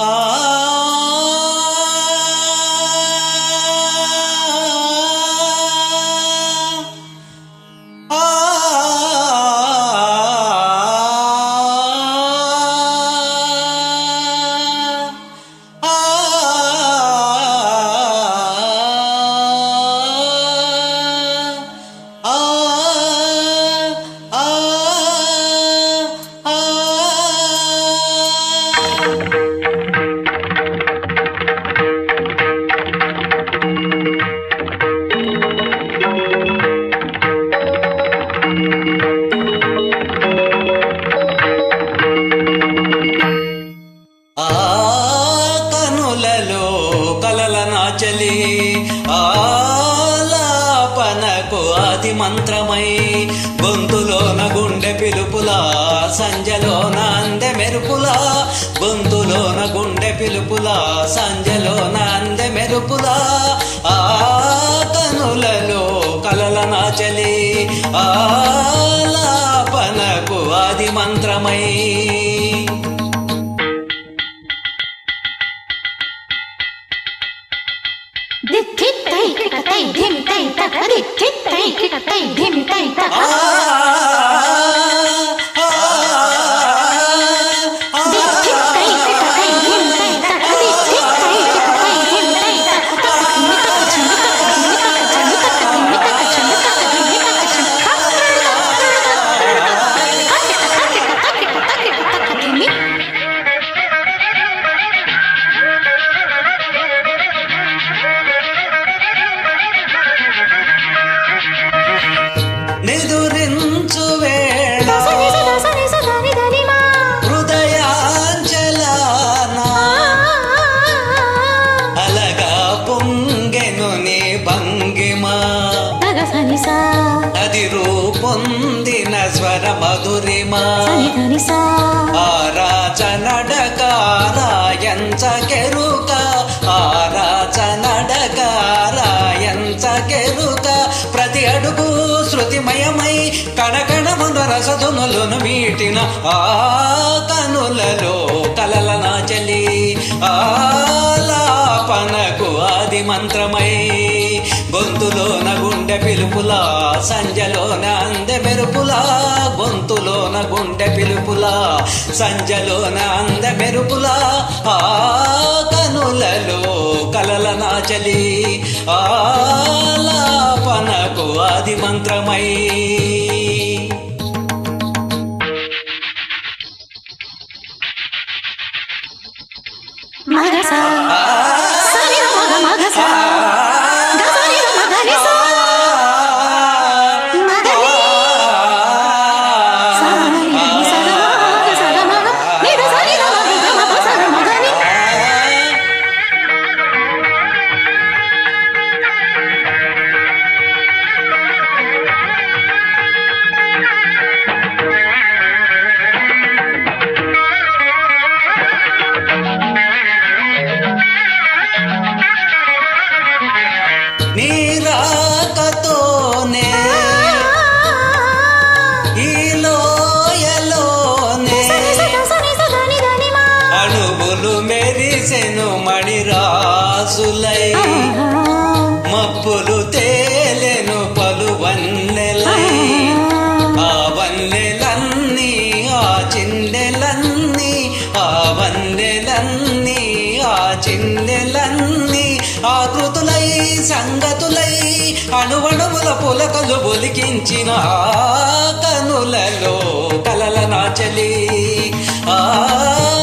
ఆ అది మంత్రమై గొంతులోన గుండె పిలుపులా సంజలోన అందె మెరుపులా. గొంతులోన గుండె పిలుపులా సంజలోన అందె మెరుపులా. ఆ కనులలో కలల నాచలి ఆలాపనకు అది మంత్రమై. దిక్కిత్తై కిటతై ధిమితై తక దిక్కిత్తై కిటతై ధిమితై తక దిక్కిత్తై సా అది రూపొందిన స్వర మధురిమా. సా ఆరాచ నడకారాయంచ కెరుక. ఆరాచ నడకారాయంచ కెరుక. ప్రతి అడుగు శృతిమయమై కణకణమున రసధునులను మీటిన ఆ కనులలో కలల నాచలి ఆలాపనకు ఆది మంత్రమై గొంతులోన గుండె పిలుపులా సంజలోన అందె మెరుపులా గొంతులోన గుండె పిలుపులా సంజలోన అందె మెరుపులా ఆ కనులలో కలల నాచలి ఆలాపనకు ఆది మంత్రమై. ఆ వన్నెలన్నీ ఆ చిన్నెలన్నీ ఆకృతులై సంగతులై అణువణువుల పులకలు ఒలికించిన కనులలో కలల నాచలి.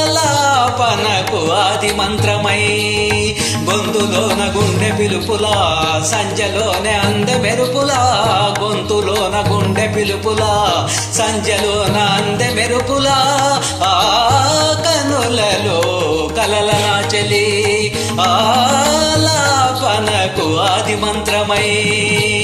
ఆలాపనకు ఆది మంత్రమై గొంతులోన గుండె పిలుపులా సంజలోనే అంద మెరుపులా గొంతులోన గుండె పిలుపులా సంజలోన అంద మెరుపులా ఆలాపనకు ఆది మంత్రమై.